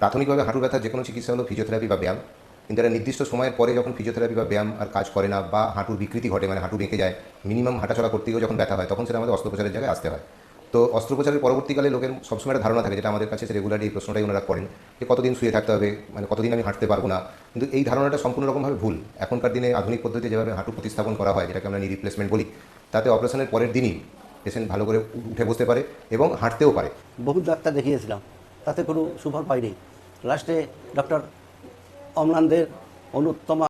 প্রাথমিকভাবে হাঁটুর ব্যথার যে কোনো চিকিৎসা হলো ফিজিওথেরাপি বা ব্যায়াম। কিন্তু একটা নির্দিষ্ট সময়ের পরে যখন ফিজিওথেরাপি বা ব্যায়াম আর কাজ করে না বা হাঁটুর বিকৃতি ঘটে মানে হাঁটু বেঁকে যায় মিনিমাম হাঁটাচলা করতে গিয়েও যখন ব্যথা হয়, তখন সেটা আমাদের অস্ত্রোপচারের জায়গায় আসতে হয়। তো অস্ত্রোপচারের পরবর্তীকালে লোকের সবসময় একটা ধারণা থাকে, যেটা আমাদের কাছে রেগুলার এই প্রশ্নটাই ওনারা করেন, যে কতদিন শুয়ে থাকতে হবে মানে কতদিন আমি হাঁটতে পারব না। কিন্তু এই ধারণাটা সম্পূর্ণ রকমভাবে ভুল। এখনকার দিনে আধুনিক পদ্ধতিতে যেভাবে হাঁটু প্রতিস্থাপন করা হয়, যেটাকে আমরা নি রিপ্লেসমেন্ট বলি, তাতে অপারেশনের পরের দিনই পেশেন্ট ভালো করে উঠে বসতে পারে এবং হাঁটতেও পারে। বহু ডাক্তার দেখিয়েছিলাম, তাতে কোনো সুফল পাইনি লাস্টে ডক্টর অমলানদের অনুত্তমা